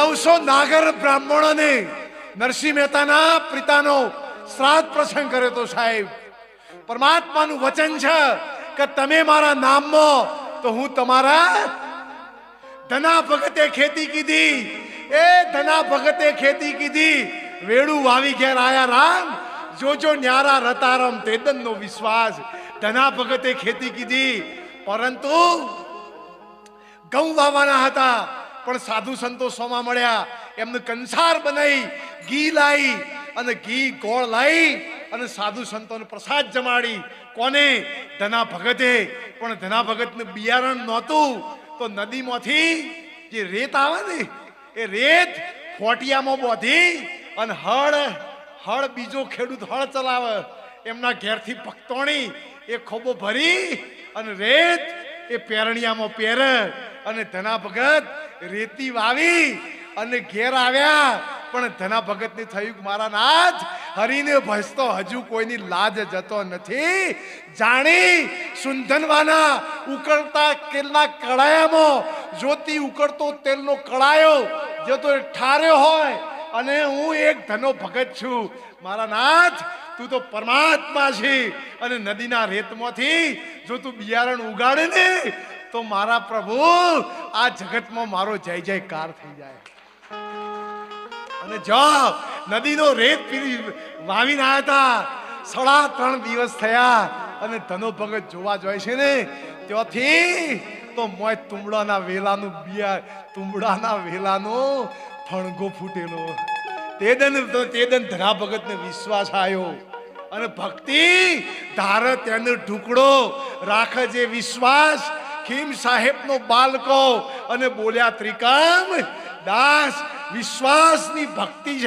નવસો નાગર બ્રાહ્મણોને નરસિંહ મહેતાના પિતાનો શ્રાદ્ધ પ્રસંગ કર્યો તો સાહેબ. પરમાત્માનું વચન છે કે તમે મારા નામમાં, તો હું તમારા ધના ભગતે ખેતી કીધી. એ ધના ભગતે ખેતી કીધી. વેડું વાવી ઘેર આયા રામ. જોજો ન્યારા રતારમ તેદનનો વિશ્વાસ. ધના ભગતે ખેતી કીધી. પરંતુ ગૌ વાવાના હતા. પણ સાધુ સંતો સોમાં મળ્યા. એમને કંસાર બનાવી ઘી લાવી અને ઘી ગોળ લાવી અને સાધુ સંતોને પ્રસાદ જમાડી. કોને? ધના ભગતે. પણ ધના ભગતને બિયારણ નહોતું, તો નદીમાંથી જે રેત આવે ને, એ રેત ફોટિયામાં બોધી અને હળ હળ બીજો ખેડૂત હળ ચલાવે. એમના ઘેરથી ભક્તોણી એ ખોબો ભરી અને રેત એ પેરણિયામાં પહેરે અને ધના ભગત રેતી વાવી અને ઘેર આવ્યા. પણ ધના ભગતને થયું મારા નાથ, હરીને ભસતો હજુ કોઈની લાજ જતો નથી. જાણી સુંધનવાના ઉકળતા તેલના કડાયામાં જ્યોતિ ઉકળતો તેલનો કડાયો જો તો ઠાર્યો હોય અને હું એક ધનો ભગત છું. મારા નાથ, તું તો પરમાત્મા છે અને નદીના રેતમાંથી જો તું બિયારણ ઉગાડે ને તો મારા પ્રભુ, આ જગતમાં મારો જય જયકાર થઈ જાય. અને જો નદીનો રેત વાવીને આવ્યા હતા સાડા ત્રણ દિવસ થયા અને ધનો ભગત જોવા જાય છે ને, ત્યાંથી તો મોય તુંબડાના વેલાનું બિયા તુંબડાના વેલાનો ફણગો ફૂટેલો. તેદન તો તેદન ધરા ભગતને વિશ્વાસ આવ્યો અને ભક્તિ ધારે તેનો ઢુકડો રાખે જે વિશ્વાસ ખીમ સાહેબનો બાલકો અને બોલ્યા ત્રિકામ દાસ વિશ્વાસની ભક્તિ